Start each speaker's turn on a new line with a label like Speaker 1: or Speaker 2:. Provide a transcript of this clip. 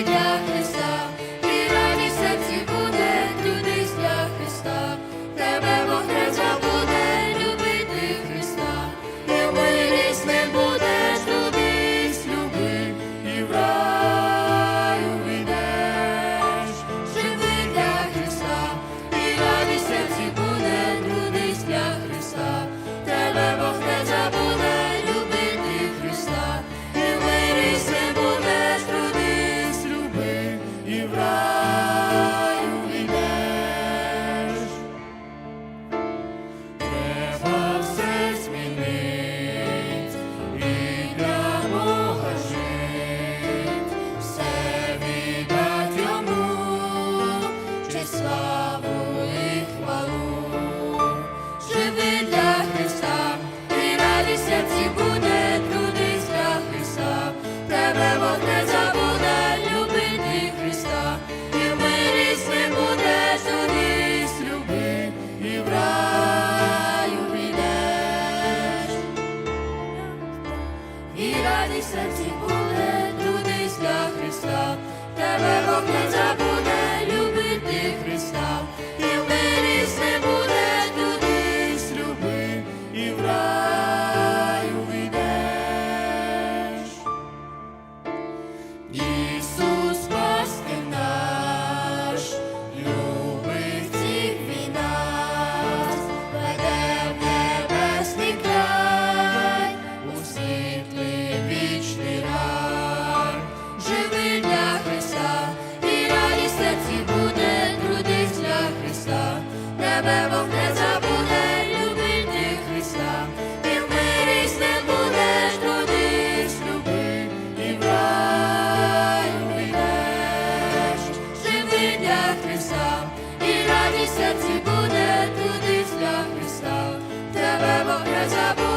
Speaker 1: для і радість в серці буде, тебе Бог не любити Христа, і в мирі з ним будеш, трудись, і в рай. Живи для Христа, і радість серці буде, туди для Христа, тебе Бог не забуде.